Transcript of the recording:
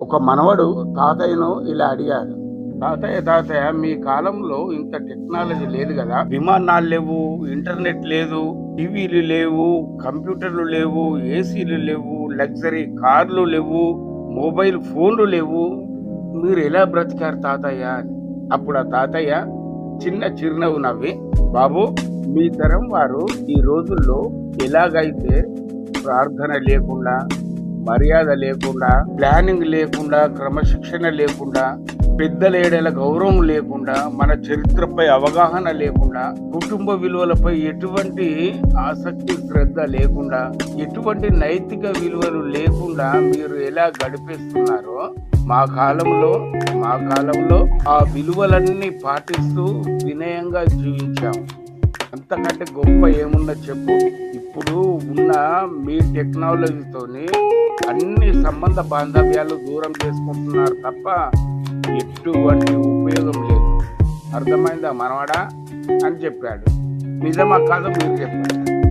ఒక మనవడు తాతయ్యను ఇలా అడిగాడు తాతయ్య తాతయ్య మీ కాలంలో ఇంత టెక్నాలజీ లేదు కదా? విమానాలు లేవు ఇంటర్నెట్ లేదు టీవీలు లేవు కంప్యూటర్లు లేవు ఏసీలు లేవు లగ్జరీ కార్లు లేవు మొబైల్ ఫోన్లు లేవు. మీరు ఎలా బ్రతికారు తాతయ్య? అని. అప్పుడు ఆ తాతయ్య చిన్న చిరునవ్వు నవ్వి బాబు మీ తరం వారు ఈ రోజుల్లో ఎలాగైతే ప్రార్థన లేకుండా మర్యాద లేకుండా ప్లానింగ్ లేకుండా క్రమశిక్షణ లేకుండా పెద్దల ఏడల గౌరవం లేకుండా మన చరిత్రపై అవగాహన లేకుండా కుటుంబ విలువలపై ఎటువంటి ఆసక్తి శ్రద్ధ లేకుండా ఎటువంటి నైతిక విలువలు లేకుండా మీరు ఎలా గడిపేస్తున్నారో మా కాలంలో మా కాలంలో ఆ విలువలన్నీ పాటిస్తూ వినయంగా జీవించాము అంతకంటే గొప్ప ఏముందో చెప్పు. ఇప్పుడు ఉన్న మీ టెక్నాలజీతోని అన్ని సంబంధ బాంధవ్యాలు దూరం చేసుకుంటున్నారు తప్ప ఎటువంటి ఉపయోగం లేదు. అర్థమైందా మనవాడా? అని చెప్పాడు. నిజమా కాదు మీరు చెప్పాడు.